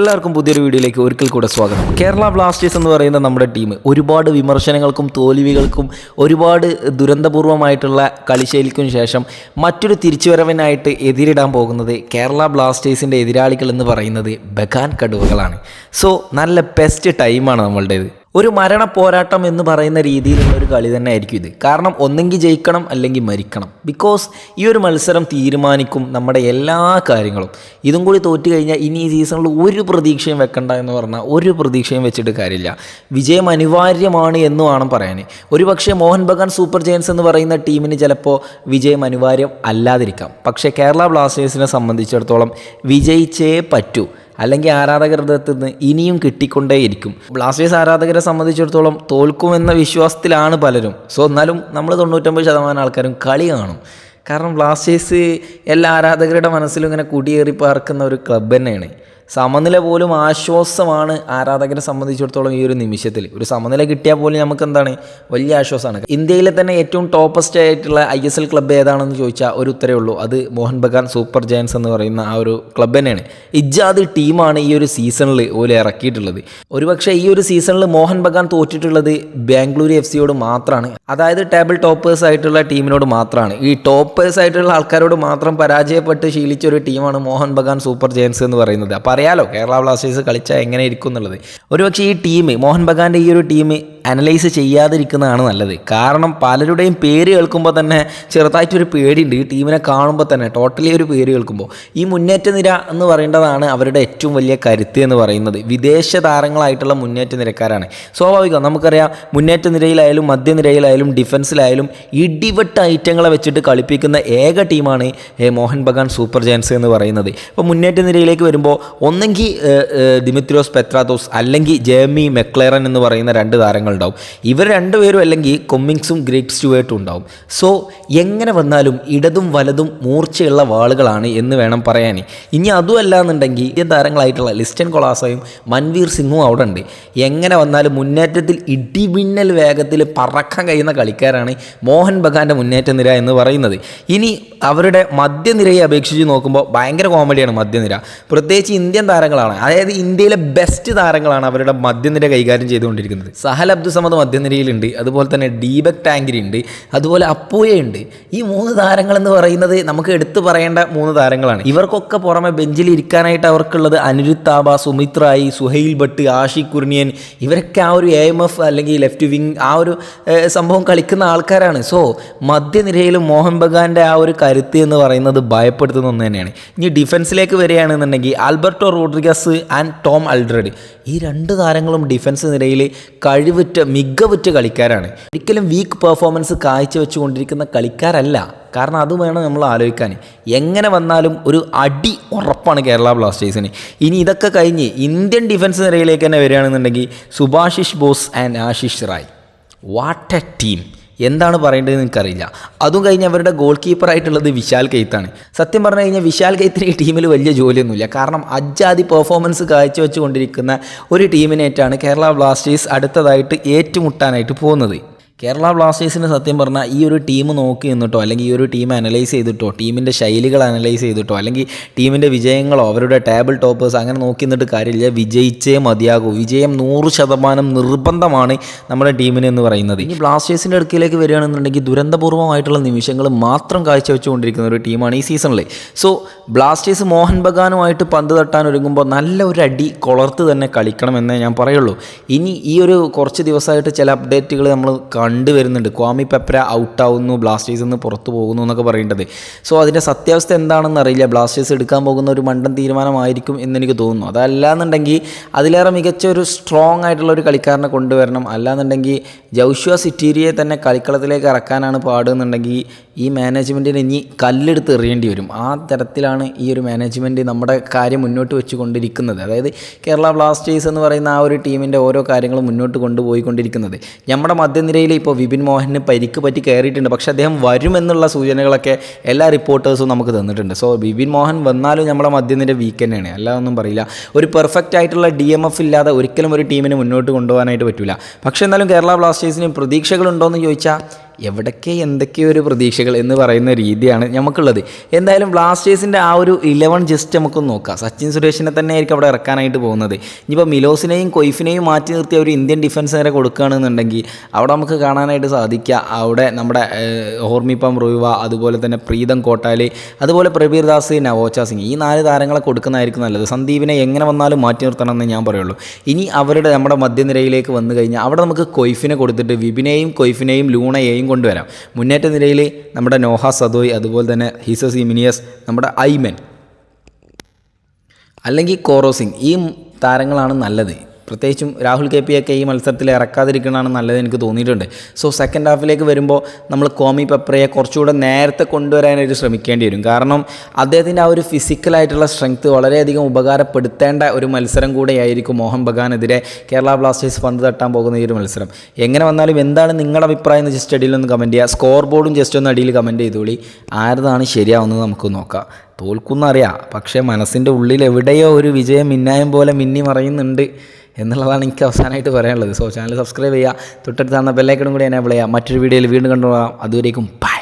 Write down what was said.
എല്ലാവർക്കും പുതിയൊരു വീഡിയോയിലേക്ക് ഒരിക്കൽ കൂടെ സ്വാഗതം. കേരള ബ്ലാസ്റ്റേഴ്സ് എന്ന് പറയുന്ന നമ്മുടെ ടീം ഒരുപാട് വിമർശനങ്ങൾക്കും തോൽവികൾക്കും ഒരുപാട് ദുരന്തപൂർവമായിട്ടുള്ള കളിശൈലിക്കും ശേഷം മറ്റൊരു തിരിച്ചുവരവനായിട്ട് എതിരിടാൻ പോകുന്നത് കേരള ബ്ലാസ്റ്റേഴ്സിന്റെ എതിരാളികൾ എന്ന് പറയുന്നത് ബഗാൻ കടുവകളാണ്. സോ നല്ല ബെസ്റ്റ് ടൈമാണ് നമ്മളുടേത്. ഒരു മരണ പോരാട്ടം എന്ന് പറയുന്ന രീതിയിലുള്ള ഒരു കളി തന്നെ ആയിരിക്കും ഇത്. കാരണം ഒന്നെങ്കിൽ ജയിക്കണം അല്ലെങ്കിൽ മരിക്കണം. ബിക്കോസ് ഈ ഒരു മത്സരം തീരുമാനിക്കും നമ്മുടെ എല്ലാ കാര്യങ്ങളും. ഇതും കൂടി തോറ്റു കഴിഞ്ഞാൽ ഇനി ഈ സീസണിൽ ഒരു പ്രതീക്ഷയും വെക്കണ്ട എന്ന് പറഞ്ഞാൽ ഒരു പ്രതീക്ഷയും വെച്ചിട്ട് കാര്യമില്ല. വിജയം അനിവാര്യമാണ് എന്ന് വേണം പറയാൻ ഒരുപക്ഷെ മോഹൻ ബഗാൻ സൂപ്പർ ജയൻസ് എന്ന് പറയുന്ന ടീമിന് ചിലപ്പോൾ വിജയം അനിവാര്യം അല്ലാതിരിക്കാം. പക്ഷേ കേരള ബ്ലാസ്റ്റേഴ്സിനെ സംബന്ധിച്ചിടത്തോളം വിജയിച്ചേ പറ്റൂ. അല്ലെങ്കിൽ ആരാധകരുടെ അടുത്ത് നിന്ന് ഇനിയും കിട്ടിക്കൊണ്ടേയിരിക്കും. ബ്ലാസ്റ്റേഴ്സ് ആരാധകരെ സംബന്ധിച്ചിടത്തോളം തോൽക്കുമെന്ന വിശ്വാസത്തിലാണ് പലരും. സോ എന്നാലും നമ്മൾ തൊണ്ണൂറ്റൊമ്പത് ശതമാനം ആൾക്കാരും കളി കാണും. കാരണം ബ്ലാസ്റ്റേഴ്സ് എല്ലാ ആരാധകരുടെ മനസ്സിലും ഇങ്ങനെ കുടിയേറി പാർക്കുന്ന ഒരു ക്ലബ് തന്നെയാണ്. സമനില പോലും ആശ്വാസമാണ് ആരാധകരെ സംബന്ധിച്ചിടത്തോളം ഈ ഒരു നിമിഷത്തിൽ. ഒരു സമനില കിട്ടിയാൽ പോലും നമുക്ക് എന്താണ്? വലിയ ആശ്വാസമാണ്. ഇന്ത്യയിലെ തന്നെ ഏറ്റവും ടോപ്പസ്റ്റ് ആയിട്ടുള്ള ഐ എസ് എൽ ക്ലബ്ബ് ഏതാണെന്ന് ചോദിച്ചാൽ ഒരു ഉത്തരേ ഉള്ളൂ. അത് മോഹൻ ബഗാൻ സൂപ്പർ ജയൻസ് എന്ന് പറയുന്ന ആ ഒരു ക്ലബ്ബ് തന്നെയാണ്. ഇജാദ് ടീമാണ് ഈ ഒരു സീസണിൽ ഓൽ ഇറക്കിയിട്ടുള്ളത്. ഒരുപക്ഷെ ഈ ഒരു സീസണിൽ മോഹൻ ബഗാൻ തോറ്റിട്ടുള്ളത് ബാംഗ്ലൂർ എഫ് സിയോട് മാത്രമാണ് അതായത് ടേബിൾ ടോപ്പേഴ്സ് ആയിട്ടുള്ള ടീമിനോട് മാത്രമാണ് ഈ ടോപ്പേഴ്സ് ആയിട്ടുള്ള ആൾക്കാരോട് മാത്രം പരാജയപ്പെട്ട് ശീലിച്ച ഒരു ടീമാണ് മോഹൻ ബഗാൻ സൂപ്പർ ജയൻസ് എന്ന് പറയുന്നത്. അപ്പോൾ അറിയാലോ കേരള ബ്ലാസ്റ്റേഴ്സ് കളിച്ചാൽ എങ്ങനെ ഇരിക്കും എന്നുള്ളത്. ഒരുപക്ഷെ ഈ ടീം മോഹൻ ബഗാന്റെ ഈ ഒരു ടീം അനലൈസ് ചെയ്യാതിരിക്കുന്നതാണ് നല്ലത്. കാരണം പലരുടെയും പേര് കേൾക്കുമ്പോൾ തന്നെ ചെറുതായിട്ടൊരു പേടിയുണ്ട്. ഈ ടീമിനെ കാണുമ്പോൾ തന്നെ ടോട്ടലി ഒരു പേര് കേൾക്കുമ്പോൾ ഈ മുന്നേറ്റ നിര എന്ന് പറയേണ്ടതാണ് അവരുടെ ഏറ്റവും വലിയ കരുത്ത് എന്ന് പറയുന്നത്. വിദേശ താരങ്ങളായിട്ടുള്ള മുന്നേറ്റ നിരക്കാരാണ്. സ്വാഭാവികം നമുക്കറിയാം മുന്നേറ്റ നിരയിലായാലും മധ്യനിരയിലായാലും ഡിഫൻസിലായാലും ഇടിവെട്ട ഐറ്റങ്ങളെ വെച്ചിട്ട് കളിപ്പിക്കുന്ന ഏക ടീമാണ് മോഹൻ ബഗാൻ സൂപ്പർ ജയൻസ് എന്ന് പറയുന്നത്. അപ്പോൾ മുന്നേറ്റ നിരയിലേക്ക് വരുമ്പോൾ ഒന്നെങ്കിൽ ദിമിത്രിയോസ് പെത്രാത്തോസ് അല്ലെങ്കിൽ ജേമി മെക്ലേറൻ എന്ന് പറയുന്ന രണ്ട് താരങ്ങളുണ്ടാവും ഇവർ രണ്ടുപേരും അല്ലെങ്കിൽ കൊമ്മിങ്സും ഗ്രേറ്റ് സ്റ്റുവേർട്ടും ഉണ്ടാവും. സോ എങ്ങനെ വന്നാലും ഇടതും വലതും മൂർച്ചയുള്ള വാളുകളാണ് എന്ന് വേണം പറയാൻ ഇനി അതുമല്ല എന്നുണ്ടെങ്കിൽ ഇന്ത്യൻ താരങ്ങളായിട്ടുള്ള ലിസ്റ്റൻ കൊളാസയും മൻവീർ സിംഗും അവിടെ ഉണ്ട്. എങ്ങനെ വന്നാലും മുന്നേറ്റത്തിൽ ഇടിമിന്നൽ വേഗത്തിൽ പറക്കാൻ കഴിയുന്ന കളിക്കാരാണ് മോഹൻ ബഗാന്റെ മുന്നേറ്റ നിര എന്ന് പറയുന്നത്. ഇനി അവരുടെ മധ്യനിരയെ അപേക്ഷിച്ച് നോക്കുമ്പോൾ ഭയങ്കര കോമഡിയാണ് മധ്യനിര. പ്രത്യേകിച്ച് ഇന്ത്യൻ താരങ്ങളാണ്. അതായത് ഇന്ത്യയിലെ ബെസ്റ്റ് താരങ്ങളാണ് അവരുടെ മധ്യനിര കൈകാര്യം ചെയ്തുകൊണ്ടിരിക്കുന്നത്. സഹൽ അബ്ദുസമദ് മധ്യനിരയിലുണ്ട് അതുപോലെ തന്നെ ഡീബക് ടാങ്കിരി ഉണ്ട് അതുപോലെ അപ്പൂയയുണ്ട്. ഈ മൂന്ന് താരങ്ങൾ എന്ന് പറയുന്നത് നമുക്ക് എടുത്തു പറയേണ്ട മൂന്ന് താരങ്ങളാണ്. ഇവർക്കൊക്കെ പുറമെ ബെഞ്ചിൽ ഇരിക്കാനായിട്ട് അവർക്കുള്ളത് അനിരുദ്ധ് താബ സുമിത് റായി സുഹൈൽ ഭട്ട് ആഷിഖ് കുർണിയൻ. ഇവരൊക്കെ ആ ഒരു എ എം എഫ് അല്ലെങ്കിൽ ലെഫ്റ്റ് വിങ് ആ ഒരു സംഭവം കളിക്കുന്ന ആൾക്കാരാണ്. സോ മധ്യനിരയിലും മോഹൻ ബഗാന്റെ ആ ഒരു കരുത്ത് എന്ന് പറയുന്നത് ഭയപ്പെടുത്തുന്ന ഒന്ന് തന്നെയാണ്. ഇനി ഡിഫൻസിലേക്ക് വരികയാണെന്നുണ്ടെങ്കിൽ Alberto Rodriguez and Tom Aldred ഈ രണ്ട് താരങ്ങളും ഡിഫൻസ് നിരയിൽ കഴിവുറ്റ മികവുറ്റ കളിക്കാരാണ്. ഒരിക്കലും വീക്ക് പെർഫോമൻസ് കാഴ്ചവെച്ചുകൊണ്ടിരിക്കുന്ന കളിക്കാരല്ല. കാരണം അത് വേണം നമ്മൾ ആലോചിക്കാൻ. എങ്ങനെ വന്നാലും ഒരു അടി ഉറപ്പാണ് കേരള ബ്ലാസ്റ്റേഴ്സിന്. ഇനി ഇതൊക്കെ കഴിഞ്ഞ് ഇന്ത്യൻ ഡിഫൻസ് നിരയിലേക്ക് തന്നെ വരികയാണെന്നുണ്ടെങ്കിൽ Subhasish Bose and Ashish Rai. What a team എന്താണ് പറയേണ്ടതെന്ന് എനിക്കറിയില്ല. അതും കഴിഞ്ഞ് അവരുടെ ഗോൾ കീപ്പറായിട്ടുള്ളത് വിശാൽ കെയ്ത്താണ് സത്യം പറഞ്ഞു കഴിഞ്ഞാൽ വിശാൽ കെയ്ത്തിന് ഈ ടീമിൽ വലിയ ജോലിയൊന്നുമില്ല. കാരണം അജ്ജാതി പെർഫോമൻസ് കാഴ്ചവെച്ചുകൊണ്ടിരിക്കുന്ന ഒരു ടീമിനേറ്റാണ് കേരള ബ്ലാസ്റ്റേഴ്സ് അടുത്തതായിട്ട് ഏറ്റുമുട്ടാനായിട്ട് പോകുന്നത്. കേരള ബ്ലാസ്റ്റേഴ്സിന് സത്യം പറഞ്ഞാൽ ഈ ഒരു ടീം നോക്കി നിന്നിട്ടോ അല്ലെങ്കിൽ ഈ ഒരു ടീം അനലൈസ് ചെയ്തിട്ടോ ടീമിന്റെ ശൈലികൾ അനലൈസ് ചെയ്തിട്ടോ അല്ലെങ്കിൽ ടീമിന്റെ വിജയങ്ങളോ അവരുടെ ടേബിൾ ടോപ്പേഴ്സ് അങ്ങനെ നോക്കി നിന്നിട്ട് കാര്യമില്ല. വിജയിച്ചേ മതിയാകൂ. വിജയം നൂറ് ശതമാനം നിർബന്ധമാണ് നമ്മുടെ ടീമിന് എന്ന് പറയുന്നത്. ഈ ബ്ലാസ്റ്റേഴ്സിന്റെ അടുക്കിലേക്ക് വരികയാണെന്നുണ്ടെങ്കിൽ ദുരന്തപൂർവമായിട്ടുള്ള നിമിഷങ്ങൾ മാത്രം കാഴ്ചവെച്ചുകൊണ്ടിരിക്കുന്ന ഒരു ടീമാണ് ഈ സീസണിൽ സോ ബ്ലാസ്റ്റേഴ്സ് മോഹൻ ബഗാനുമായിട്ട് പന്ത് തട്ടാൻ ഒരുങ്ങുമ്പോൾ നല്ല ഒരു അടി കൊളർത്ത് തന്നെ കളിക്കണമെന്നേ ഞാൻ പറയുള്ളൂ. ഇനി ഈ ഒരു കുറച്ച് ദിവസമായിട്ട് ചില അപ്ഡേറ്റുകൾ നമ്മൾ കണ്ടുവരുന്നുണ്ട് ക്വാമി പെപ്ര ഔട്ടാവുന്നു ബ്ലാസ്റ്റേഴ്സ് നിന്ന് പുറത്തു പോകുന്നു എന്നൊക്കെ പറയേണ്ടത്. സോ അതിന്റെ സത്യാവസ്ഥ എന്താണെന്ന് അറിയില്ല. ബ്ലാസ്റ്റേഴ്സ് എടുക്കാൻ പോകുന്ന ഒരു മണ്ടൻ തീരുമാനമായിരിക്കും എന്നെനിക്ക് തോന്നുന്നു. അതല്ലാന്നുണ്ടെങ്കിൽ അതിലേറെ മികച്ച ഒരു സ്ട്രോങ് ആയിട്ടുള്ള ഒരു കളിക്കാരനെ കൊണ്ടുവരണം. അല്ലാന്നുണ്ടെങ്കിൽ ജൗഷ്വ സിറ്റീരിയെ തന്നെ കളിക്കളത്തിലേക്ക് ഇറക്കാനാണ് പാടുന്നുണ്ടെങ്കിൽ ഈ മാനേജ്മെന്റിന് ഇനി കല്ലെടുത്ത് എറിയേണ്ടി വരും. ആ തരത്തിലാണ് ഈ ഒരു മാനേജ്മെന്റ് നമ്മുടെ കാര്യം മുന്നോട്ട് വെച്ചുകൊണ്ടിരിക്കുന്നത്. അതായത് കേരള ബ്ലാസ്റ്റേഴ്സ് എന്ന് പറയുന്ന ആ ഒരു ടീമിന്റെ ഓരോ കാര്യങ്ങളും മുന്നോട്ട് കൊണ്ടുപോയിക്കൊണ്ടിരിക്കുന്നത്. നമ്മുടെ മധ്യനിരയിൽ ഇപ്പോൾ വിപിൻ മോഹന് പരിക്ക് പറ്റി കയറിയിട്ടുണ്ട്. പക്ഷേ അദ്ദേഹം വരുമെന്നുള്ള സൂചനകളൊക്കെ എല്ലാ റിപ്പോർട്ടേഴ്സും നമുക്ക് തന്നിട്ടുണ്ട്. സോ വിപിൻ മോഹൻ വന്നാലും നമ്മുടെ മധ്യനിര വീക്ക് തന്നെയാണ്. അല്ലാതൊന്നും പറയില്ല. ഒരു പെർഫെക്റ്റ് ആയിട്ടുള്ള ഡി എം എഫ് ഇല്ലാതെ ഒരിക്കലും ഒരു ടീമിനെ മുന്നോട്ട് കൊണ്ടുപോകാനായിട്ട് പറ്റില്ല പക്ഷേ എന്നാലും കേരള ബ്ലാസ്റ്റേഴ്സിന് പ്രതീക്ഷകളുണ്ടോ എന്ന് ചോദിച്ചാൽ എവിടൊക്കെ എന്തൊക്കെ ഒരു പ്രതീക്ഷകൾ എന്ന് പറയുന്ന രീതിയാണ് നമുക്കുള്ളത്. എന്തായാലും ബ്ലാസ്റ്റേഴ്സിന്റെ ആ ഒരു ഇലവൻ ജസ്റ്റ് നമുക്ക് നോക്കാം. സച്ചിൻ സുരേഷിനെ തന്നെ ആയിരിക്കും അവിടെ ഇറക്കാനായിട്ട് പോകുന്നത്. ഇനിയിപ്പോൾ മിലോസിനെയും കൊയ്ഫിനെയും മാറ്റി നിർത്തി ഒരു ഇന്ത്യൻ ഡിഫൻസ് നേരെ കൊടുക്കുകയാണെന്നുണ്ടെങ്കിൽ അവിടെ നമുക്ക് കാണാനായിട്ട് സാധിക്കുക. അവിടെ നമ്മുടെ ഹോർമിപ്പം റുവ അതുപോലെ തന്നെ പ്രീതം കോട്ടാലി അതുപോലെ പ്രബീർ ദാസ് നവോച്ച സിംഗ് ഈ നാല് താരങ്ങളെ കൊടുക്കുന്നതായിരിക്കും നല്ലത്. സന്ദീപിനെ എങ്ങനെ വന്നാലും മാറ്റി നിർത്തണം എന്ന് ഞാൻ പറയുള്ളൂ. ഇനി അവരുടെ നമ്മുടെ മധ്യനിരയിലേക്ക് വന്നു കഴിഞ്ഞാൽ അവിടെ നമുക്ക് കൊയ്ഫിനെ കൊടുത്തിട്ട് വിപിനെയും കൊയ്ഫിനെയും ലൂണയെയും കൊണ്ടുവരാം. മുന്നേറ്റ നിരയിൽ നമ്മുടെ നോഹ സദോയ് അതുപോലെ തന്നെ ഹിസസ് ഇമിനിയസ് നമ്മുടെ ഐമൻ അല്ലെങ്കിൽ കോറോസിംഗ് ഈ താരങ്ങളാണ് നല്ലത്. പ്രത്യേകിച്ചും രാഹുൽ കെ പി ഒക്കെ ഈ മത്സരത്തിൽ ഇറക്കാതിരിക്കണമെന്ന് നല്ലത് എനിക്ക് തോന്നിയിട്ടുണ്ട്. സോ സെക്കൻഡ് ഹാഫിലേക്ക് വരുമ്പോൾ നമ്മൾ കോമി പെപ്രയെ കുറച്ചുകൂടെ നേരത്തെ കൊണ്ടുവരാനായിട്ട് ശ്രമിക്കേണ്ടി വരും. കാരണം അദ്ദേഹത്തിന്റെ ആ ഒരു ഫിസിക്കലായിട്ടുള്ള സ്ട്രെങ്ത് വളരെയധികം ഉപകാരപ്പെടുത്തേണ്ട ഒരു മത്സരം കൂടെയായിരിക്കും മോഹൻ ബഗാനെതിരെ കേരള ബ്ലാസ്റ്റേഴ്സ് പന്ത് തട്ടാൻ പോകുന്ന ഈ ഒരു മത്സരം. എങ്ങനെ വന്നാലും എന്താണ് നിങ്ങളുടെ അഭിപ്രായം എന്ന് ജസ്റ്റ് അടിയിൽ ഒന്ന് കമന്റ് ചെയ്യുക. സ്കോർ ബോർഡും ജസ്റ്റ് ഒന്ന് അടിയിൽ കമന്റ് ചെയ്തോളി. ആരതാണ് ശരിയാവുന്നത് നമുക്ക് നോക്കാം. തോൽക്കുന്നറിയാം. പക്ഷേ മനസ്സിന്റെ ഉള്ളിൽ എവിടെയോ ഒരു വിജയം മിന്നായം പോലെ മിന്നി മറയുന്നുണ്ട്. എന്നുള്ളതാണ് എനിക്ക് അവസാനമായിട്ട് പറയാനുള്ളത്. സോ ചാനൽ സബ്സ്ക്രൈബ് ചെയ്യുക. തൊട്ടടുത്ത് തന്ന ബെല്ലൈക്കണും കൂടി എനേബിൾ ചെയ്യുക. മറ്റൊരു വീഡിയോയിൽ വീണ്ടും കണ്ടുപോകാം അതുവരേക്കും ബൈ